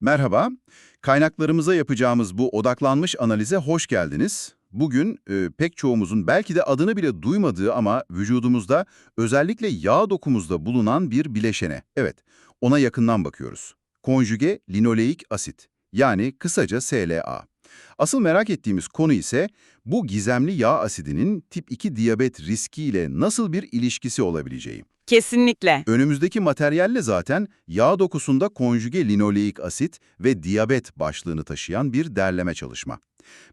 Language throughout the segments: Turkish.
Merhaba, kaynaklarımıza yapacağımız bu odaklanmış analize hoş geldiniz. Bugün e, pek çoğumuzun belki de adını bile duymadığı ama vücudumuzda özellikle yağ dokumuzda bulunan bir bileşene, evet ona yakından bakıyoruz. Konjüge linoleik asit yani kısaca SLA. Asıl merak ettiğimiz konu ise bu gizemli yağ asidinin tip 2 diyabet riskiyle nasıl bir ilişkisi olabileceği. Kesinlikle. Önümüzdeki materyalle zaten yağ dokusunda konjüge linoleik asit ve diyabet başlığını taşıyan bir derleme çalışma.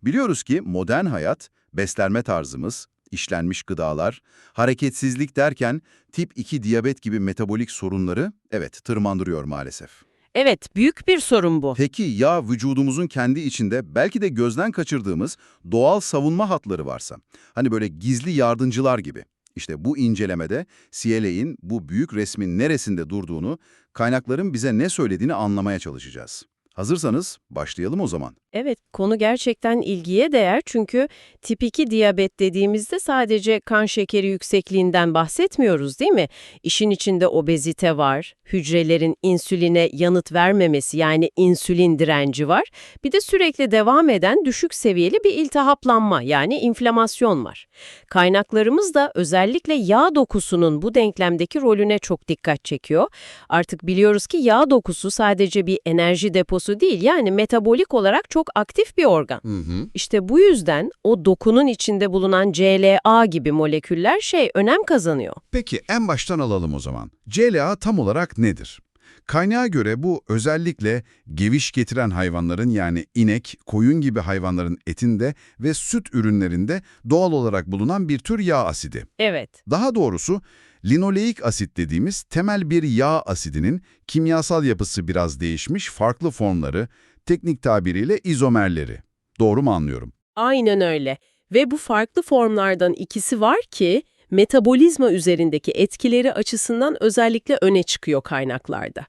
Biliyoruz ki modern hayat, beslenme tarzımız, işlenmiş gıdalar, hareketsizlik derken tip 2 diyabet gibi metabolik sorunları evet tırmandırıyor maalesef. Evet, büyük bir sorun bu. Peki ya vücudumuzun kendi içinde belki de gözden kaçırdığımız doğal savunma hatları varsa? Hani böyle gizli yardımcılar gibi. İşte bu incelemede CLA'in bu büyük resmin neresinde durduğunu, kaynakların bize ne söylediğini anlamaya çalışacağız. Hazırsanız başlayalım o zaman. Evet, konu gerçekten ilgiye değer çünkü tip 2 diyabet dediğimizde sadece kan şekeri yüksekliğinden bahsetmiyoruz değil mi? İşin içinde obezite var, hücrelerin insüline yanıt vermemesi yani insülin direnci var. Bir de sürekli devam eden düşük seviyeli bir iltihaplanma yani inflamasyon var. Kaynaklarımız da özellikle yağ dokusunun bu denklemdeki rolüne çok dikkat çekiyor. Artık biliyoruz ki yağ dokusu sadece bir enerji deposu değil yani metabolik olarak çok aktif bir organ. Hı hı. İşte bu yüzden o dokunun içinde bulunan CLA gibi moleküller şey önem kazanıyor. Peki en baştan alalım o zaman. CLA tam olarak nedir? Kaynağa göre bu özellikle geviş getiren hayvanların yani inek, koyun gibi hayvanların etinde ve süt ürünlerinde doğal olarak bulunan bir tür yağ asidi. Evet. Daha doğrusu linoleik asit dediğimiz temel bir yağ asidinin kimyasal yapısı biraz değişmiş farklı formları, teknik tabiriyle izomerleri. Doğru mu anlıyorum? Aynen öyle. Ve bu farklı formlardan ikisi var ki metabolizma üzerindeki etkileri açısından özellikle öne çıkıyor kaynaklarda.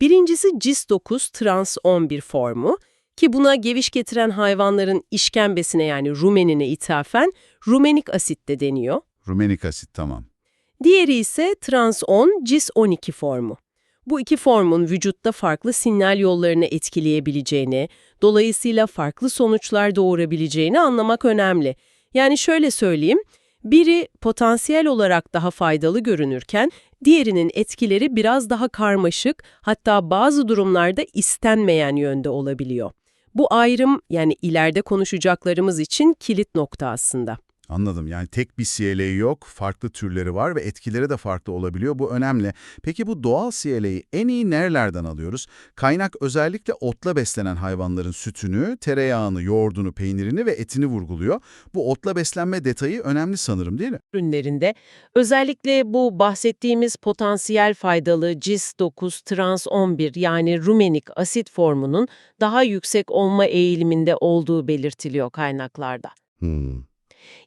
Birincisi CIS9 trans 11 formu ki buna geviş getiren hayvanların işkembesine yani rumenine ithafen rumenik asit de deniyor. Rumenik asit tamam. Diğeri ise trans 10 CIS12 formu. Bu iki formun vücutta farklı sinyal yollarını etkileyebileceğini, dolayısıyla farklı sonuçlar doğurabileceğini anlamak önemli. Yani şöyle söyleyeyim, biri potansiyel olarak daha faydalı görünürken, diğerinin etkileri biraz daha karmaşık, hatta bazı durumlarda istenmeyen yönde olabiliyor. Bu ayrım yani ileride konuşacaklarımız için kilit nokta aslında. Anladım. Yani tek bir CLA yok, farklı türleri var ve etkileri de farklı olabiliyor. Bu önemli. Peki bu doğal CLA'yı en iyi nerelerden alıyoruz? Kaynak özellikle otla beslenen hayvanların sütünü, tereyağını, yoğurdunu, peynirini ve etini vurguluyor. Bu otla beslenme detayı önemli sanırım değil mi? ürünlerinde özellikle bu bahsettiğimiz potansiyel faydalı CIS9 trans 11 yani rumenik asit formunun daha yüksek olma eğiliminde olduğu belirtiliyor kaynaklarda. Hmm.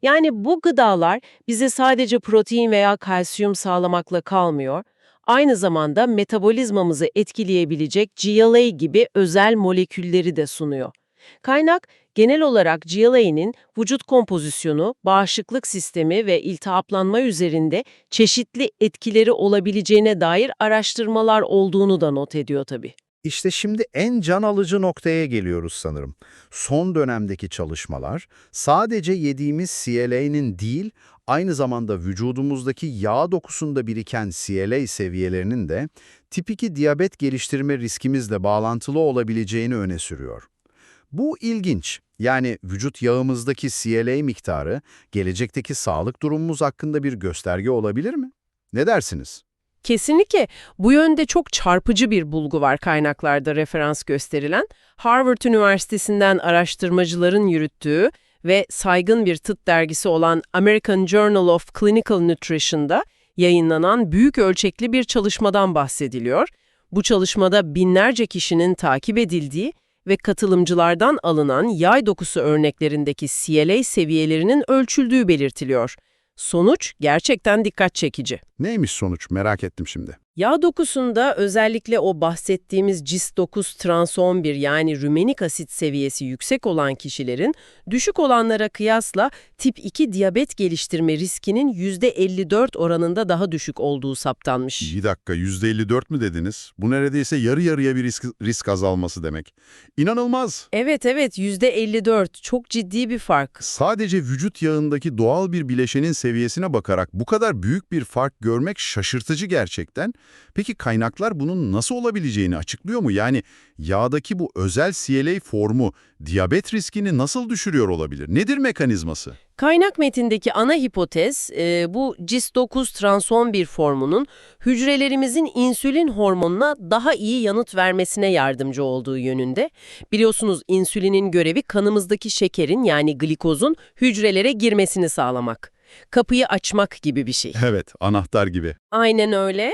Yani bu gıdalar bize sadece protein veya kalsiyum sağlamakla kalmıyor, aynı zamanda metabolizmamızı etkileyebilecek GLA gibi özel molekülleri de sunuyor. Kaynak, genel olarak GLA'nin vücut kompozisyonu, bağışıklık sistemi ve iltihaplanma üzerinde çeşitli etkileri olabileceğine dair araştırmalar olduğunu da not ediyor tabii. İşte şimdi en can alıcı noktaya geliyoruz sanırım. Son dönemdeki çalışmalar sadece yediğimiz CLA'nin değil, aynı zamanda vücudumuzdaki yağ dokusunda biriken CLA seviyelerinin de tip 2 diyabet geliştirme riskimizle bağlantılı olabileceğini öne sürüyor. Bu ilginç. Yani vücut yağımızdaki CLA miktarı gelecekteki sağlık durumumuz hakkında bir gösterge olabilir mi? Ne dersiniz? Kesinlikle bu yönde çok çarpıcı bir bulgu var kaynaklarda referans gösterilen. Harvard Üniversitesi'nden araştırmacıların yürüttüğü ve saygın bir tıp dergisi olan American Journal of Clinical Nutrition'da yayınlanan büyük ölçekli bir çalışmadan bahsediliyor. Bu çalışmada binlerce kişinin takip edildiği ve katılımcılardan alınan yay dokusu örneklerindeki CLA seviyelerinin ölçüldüğü belirtiliyor. Sonuç gerçekten dikkat çekici. Neymiş sonuç merak ettim şimdi. Yağ dokusunda özellikle o bahsettiğimiz CIS9 trans 11 yani rümenik asit seviyesi yüksek olan kişilerin düşük olanlara kıyasla tip 2 diyabet geliştirme riskinin %54 oranında daha düşük olduğu saptanmış. Bir dakika %54 mü dediniz? Bu neredeyse yarı yarıya bir risk, risk azalması demek. İnanılmaz. Evet evet %54 çok ciddi bir fark. Sadece vücut yağındaki doğal bir bileşenin seviyesine bakarak bu kadar büyük bir fark görmek şaşırtıcı gerçekten. Peki kaynaklar bunun nasıl olabileceğini açıklıyor mu? Yani yağdaki bu özel CLA formu diyabet riskini nasıl düşürüyor olabilir? Nedir mekanizması? Kaynak metindeki ana hipotez e, bu CIS9 trans 11 formunun hücrelerimizin insülin hormonuna daha iyi yanıt vermesine yardımcı olduğu yönünde. Biliyorsunuz insülinin görevi kanımızdaki şekerin yani glikozun hücrelere girmesini sağlamak. Kapıyı açmak gibi bir şey. Evet, anahtar gibi. Aynen öyle.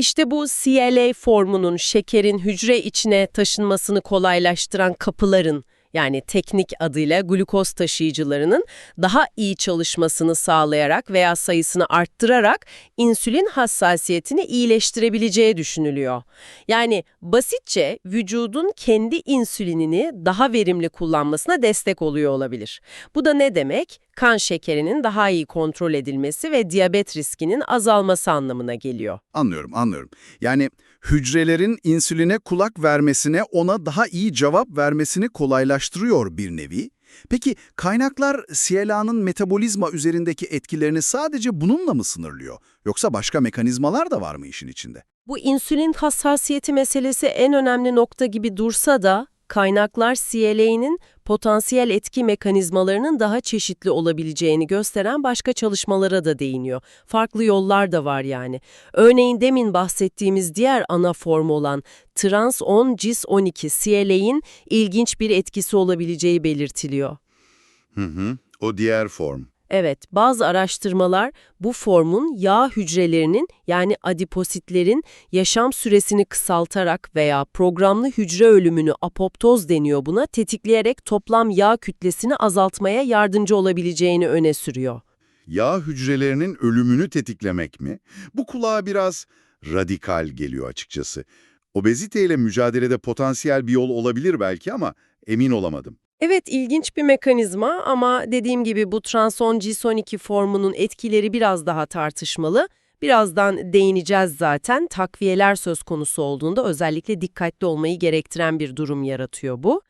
İşte bu CLA formunun şekerin hücre içine taşınmasını kolaylaştıran kapıların yani teknik adıyla glukoz taşıyıcılarının daha iyi çalışmasını sağlayarak veya sayısını arttırarak insülin hassasiyetini iyileştirebileceği düşünülüyor. Yani basitçe vücudun kendi insülinini daha verimli kullanmasına destek oluyor olabilir. Bu da ne demek? Kan şekerinin daha iyi kontrol edilmesi ve diyabet riskinin azalması anlamına geliyor. Anlıyorum, anlıyorum. Yani hücrelerin insüline kulak vermesine, ona daha iyi cevap vermesini kolaylaştırıyor bir nevi. Peki kaynaklar CLA'nın metabolizma üzerindeki etkilerini sadece bununla mı sınırlıyor? Yoksa başka mekanizmalar da var mı işin içinde? Bu insülin hassasiyeti meselesi en önemli nokta gibi dursa da kaynaklar CLA'nin potansiyel etki mekanizmalarının daha çeşitli olabileceğini gösteren başka çalışmalara da değiniyor. Farklı yollar da var yani. Örneğin demin bahsettiğimiz diğer ana form olan trans 10 cis 12 CLA'in ilginç bir etkisi olabileceği belirtiliyor. Hı hı. O diğer form. Evet, bazı araştırmalar bu formun yağ hücrelerinin yani adipositlerin yaşam süresini kısaltarak veya programlı hücre ölümünü apoptoz deniyor buna tetikleyerek toplam yağ kütlesini azaltmaya yardımcı olabileceğini öne sürüyor. Yağ hücrelerinin ölümünü tetiklemek mi? Bu kulağa biraz radikal geliyor açıkçası. Obeziteyle mücadelede potansiyel bir yol olabilir belki ama emin olamadım. Evet ilginç bir mekanizma ama dediğim gibi bu transon G12 formunun etkileri biraz daha tartışmalı. Birazdan değineceğiz zaten. Takviyeler söz konusu olduğunda özellikle dikkatli olmayı gerektiren bir durum yaratıyor bu.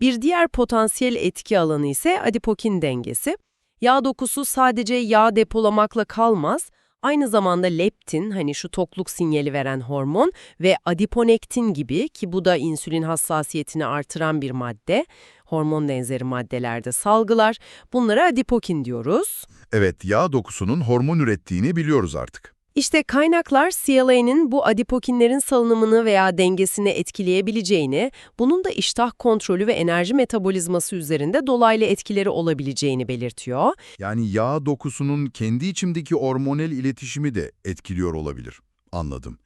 Bir diğer potansiyel etki alanı ise adipokin dengesi. Yağ dokusu sadece yağ depolamakla kalmaz. Aynı zamanda leptin, hani şu tokluk sinyali veren hormon ve adiponektin gibi ki bu da insülin hassasiyetini artıran bir madde, hormon benzeri maddelerde salgılar. Bunlara adipokin diyoruz. Evet, yağ dokusunun hormon ürettiğini biliyoruz artık. İşte kaynaklar CLA'nın bu adipokinlerin salınımını veya dengesini etkileyebileceğini, bunun da iştah kontrolü ve enerji metabolizması üzerinde dolaylı etkileri olabileceğini belirtiyor. Yani yağ dokusunun kendi içimdeki hormonal iletişimi de etkiliyor olabilir. Anladım.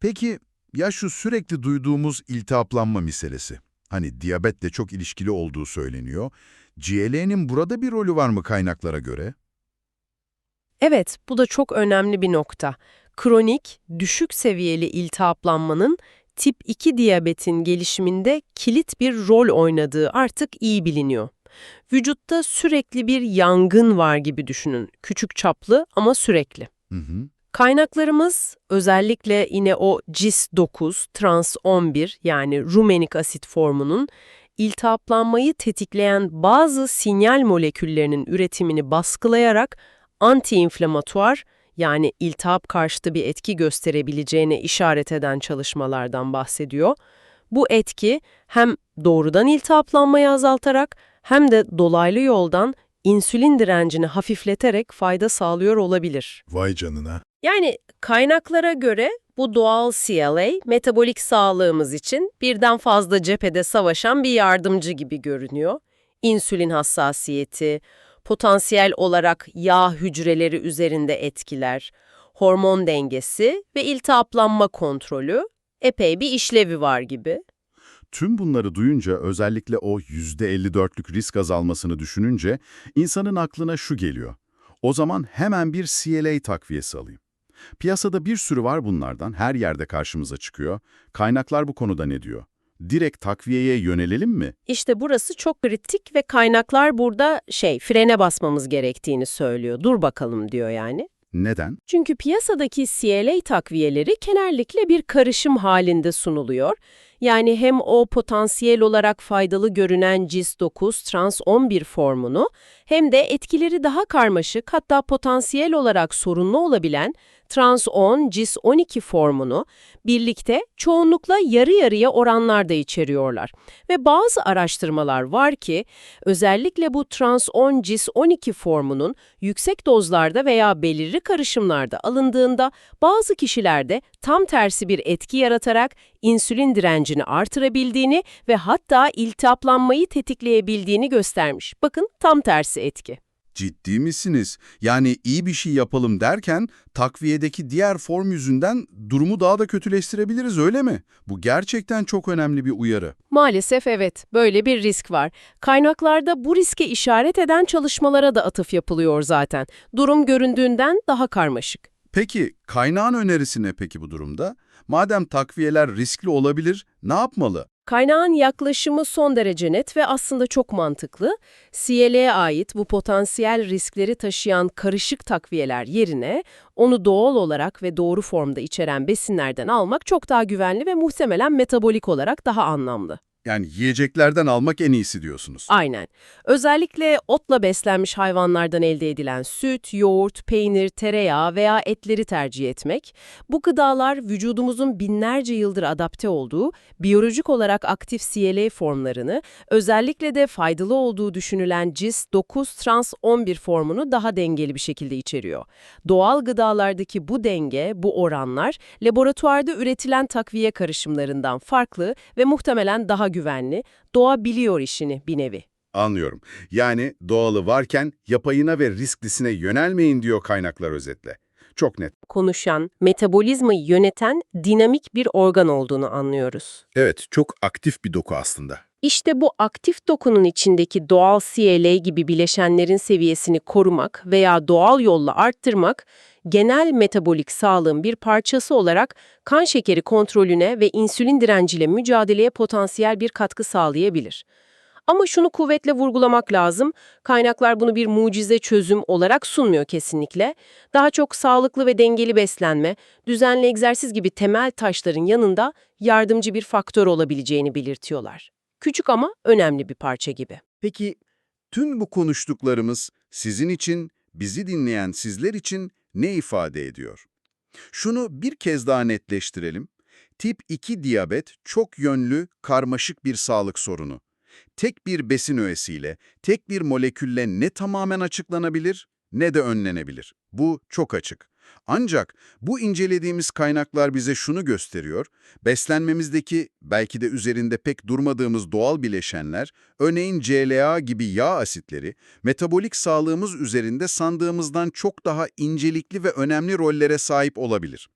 Peki ya şu sürekli duyduğumuz iltihaplanma meselesi? Hani diyabetle çok ilişkili olduğu söyleniyor. GLA'nin burada bir rolü var mı kaynaklara göre? Evet, bu da çok önemli bir nokta. Kronik, düşük seviyeli iltihaplanmanın tip 2 diyabetin gelişiminde kilit bir rol oynadığı artık iyi biliniyor. Vücutta sürekli bir yangın var gibi düşünün. Küçük çaplı ama sürekli. Hı hı. Kaynaklarımız özellikle yine o CIS9, trans 11 yani rumenik asit formunun iltihaplanmayı tetikleyen bazı sinyal moleküllerinin üretimini baskılayarak antiinflamatuar yani iltihap karşıtı bir etki gösterebileceğine işaret eden çalışmalardan bahsediyor. Bu etki hem doğrudan iltihaplanmayı azaltarak hem de dolaylı yoldan insülin direncini hafifleterek fayda sağlıyor olabilir. Vay canına. Yani kaynaklara göre bu doğal CLA metabolik sağlığımız için birden fazla cephede savaşan bir yardımcı gibi görünüyor. İnsülin hassasiyeti, potansiyel olarak yağ hücreleri üzerinde etkiler, hormon dengesi ve iltihaplanma kontrolü epey bir işlevi var gibi. Tüm bunları duyunca özellikle o %54'lük risk azalmasını düşününce insanın aklına şu geliyor. O zaman hemen bir CLA takviyesi alayım. Piyasada bir sürü var bunlardan, her yerde karşımıza çıkıyor. Kaynaklar bu konuda ne diyor? Direkt takviyeye yönelelim mi? İşte burası çok kritik ve kaynaklar burada şey frene basmamız gerektiğini söylüyor. Dur bakalım diyor yani. Neden? Çünkü piyasadaki CLA takviyeleri genellikle bir karışım halinde sunuluyor. Yani hem o potansiyel olarak faydalı görünen CIS-9 trans 11 formunu hem de etkileri daha karmaşık hatta potansiyel olarak sorunlu olabilen trans 10 CIS-12 formunu birlikte çoğunlukla yarı yarıya oranlarda içeriyorlar. Ve bazı araştırmalar var ki özellikle bu trans 10 CIS-12 formunun yüksek dozlarda veya belirli karışımlarda alındığında bazı kişilerde tam tersi bir etki yaratarak insülin direncini artırabildiğini ve hatta iltihaplanmayı tetikleyebildiğini göstermiş. Bakın tam tersi etki. Ciddi misiniz? Yani iyi bir şey yapalım derken takviyedeki diğer form yüzünden durumu daha da kötüleştirebiliriz öyle mi? Bu gerçekten çok önemli bir uyarı. Maalesef evet, böyle bir risk var. Kaynaklarda bu riske işaret eden çalışmalara da atıf yapılıyor zaten. Durum göründüğünden daha karmaşık. Peki kaynağın önerisi ne peki bu durumda? Madem takviyeler riskli olabilir, ne yapmalı? Kaynağın yaklaşımı son derece net ve aslında çok mantıklı. CLA'ya ait bu potansiyel riskleri taşıyan karışık takviyeler yerine onu doğal olarak ve doğru formda içeren besinlerden almak çok daha güvenli ve muhtemelen metabolik olarak daha anlamlı. Yani yiyeceklerden almak en iyisi diyorsunuz. Aynen. Özellikle otla beslenmiş hayvanlardan elde edilen süt, yoğurt, peynir, tereyağı veya etleri tercih etmek, bu gıdalar vücudumuzun binlerce yıldır adapte olduğu biyolojik olarak aktif CLA formlarını, özellikle de faydalı olduğu düşünülen CIS-9 trans 11 formunu daha dengeli bir şekilde içeriyor. Doğal gıdalardaki bu denge, bu oranlar, laboratuvarda üretilen takviye karışımlarından farklı ve muhtemelen daha güvenli, doğa biliyor işini bir nevi. Anlıyorum. Yani doğalı varken yapayına ve risklisine yönelmeyin diyor kaynaklar özetle. Çok net. konuşan, metabolizmayı yöneten dinamik bir organ olduğunu anlıyoruz. Evet, çok aktif bir doku aslında. İşte bu aktif dokunun içindeki doğal CLA gibi bileşenlerin seviyesini korumak veya doğal yolla arttırmak, genel metabolik sağlığın bir parçası olarak kan şekeri kontrolüne ve insülin direnciyle mücadeleye potansiyel bir katkı sağlayabilir. Ama şunu kuvvetle vurgulamak lazım, kaynaklar bunu bir mucize çözüm olarak sunmuyor kesinlikle. Daha çok sağlıklı ve dengeli beslenme, düzenli egzersiz gibi temel taşların yanında yardımcı bir faktör olabileceğini belirtiyorlar. Küçük ama önemli bir parça gibi. Peki tüm bu konuştuklarımız sizin için, bizi dinleyen sizler için ne ifade ediyor? Şunu bir kez daha netleştirelim. Tip 2 diyabet çok yönlü, karmaşık bir sağlık sorunu. Tek bir besin öğesiyle, tek bir molekülle ne tamamen açıklanabilir ne de önlenebilir. Bu çok açık. Ancak bu incelediğimiz kaynaklar bize şunu gösteriyor, beslenmemizdeki belki de üzerinde pek durmadığımız doğal bileşenler, örneğin CLA gibi yağ asitleri, metabolik sağlığımız üzerinde sandığımızdan çok daha incelikli ve önemli rollere sahip olabilir.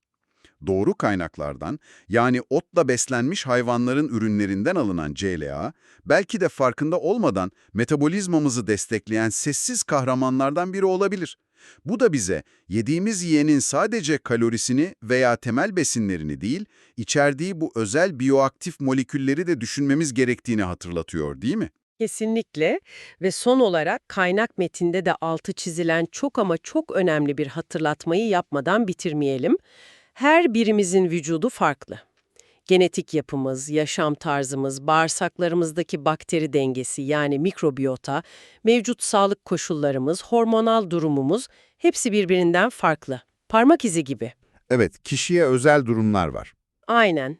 Doğru kaynaklardan, yani otla beslenmiş hayvanların ürünlerinden alınan CLA, belki de farkında olmadan metabolizmamızı destekleyen sessiz kahramanlardan biri olabilir. Bu da bize yediğimiz yiyenin sadece kalorisini veya temel besinlerini değil, içerdiği bu özel biyoaktif molekülleri de düşünmemiz gerektiğini hatırlatıyor değil mi? Kesinlikle ve son olarak kaynak metinde de altı çizilen çok ama çok önemli bir hatırlatmayı yapmadan bitirmeyelim. Her birimizin vücudu farklı. Genetik yapımız, yaşam tarzımız, bağırsaklarımızdaki bakteri dengesi yani mikrobiyota, mevcut sağlık koşullarımız, hormonal durumumuz hepsi birbirinden farklı. Parmak izi gibi. Evet, kişiye özel durumlar var. Aynen.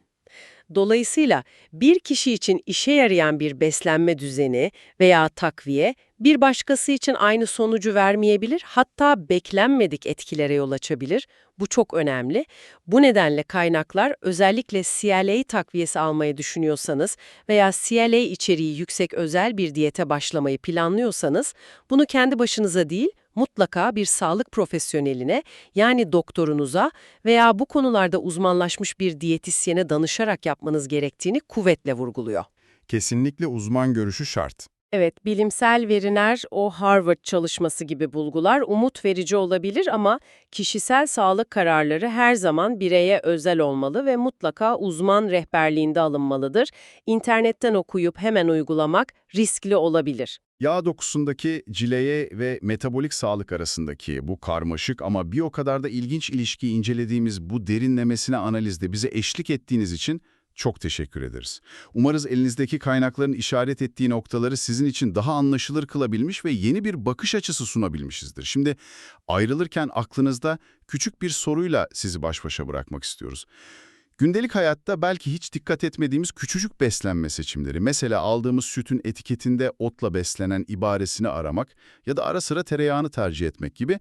Dolayısıyla bir kişi için işe yarayan bir beslenme düzeni veya takviye bir başkası için aynı sonucu vermeyebilir, hatta beklenmedik etkilere yol açabilir. Bu çok önemli. Bu nedenle kaynaklar özellikle CLA takviyesi almayı düşünüyorsanız veya CLA içeriği yüksek özel bir diyete başlamayı planlıyorsanız bunu kendi başınıza değil, mutlaka bir sağlık profesyoneline yani doktorunuza veya bu konularda uzmanlaşmış bir diyetisyene danışarak yapmanız gerektiğini kuvvetle vurguluyor. Kesinlikle uzman görüşü şart. Evet, bilimsel veriler o Harvard çalışması gibi bulgular umut verici olabilir ama kişisel sağlık kararları her zaman bireye özel olmalı ve mutlaka uzman rehberliğinde alınmalıdır. İnternetten okuyup hemen uygulamak riskli olabilir. Yağ dokusundaki cileye ve metabolik sağlık arasındaki bu karmaşık ama bir o kadar da ilginç ilişkiyi incelediğimiz bu derinlemesine analizde bize eşlik ettiğiniz için çok teşekkür ederiz. Umarız elinizdeki kaynakların işaret ettiği noktaları sizin için daha anlaşılır kılabilmiş ve yeni bir bakış açısı sunabilmişizdir. Şimdi ayrılırken aklınızda küçük bir soruyla sizi baş başa bırakmak istiyoruz. Gündelik hayatta belki hiç dikkat etmediğimiz küçücük beslenme seçimleri, mesela aldığımız sütün etiketinde otla beslenen ibaresini aramak ya da ara sıra tereyağını tercih etmek gibi,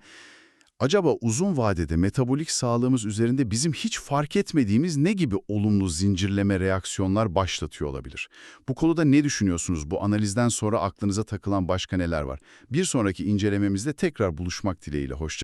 acaba uzun vadede metabolik sağlığımız üzerinde bizim hiç fark etmediğimiz ne gibi olumlu zincirleme reaksiyonlar başlatıyor olabilir? Bu konuda ne düşünüyorsunuz? Bu analizden sonra aklınıza takılan başka neler var? Bir sonraki incelememizde tekrar buluşmak dileğiyle. Hoşça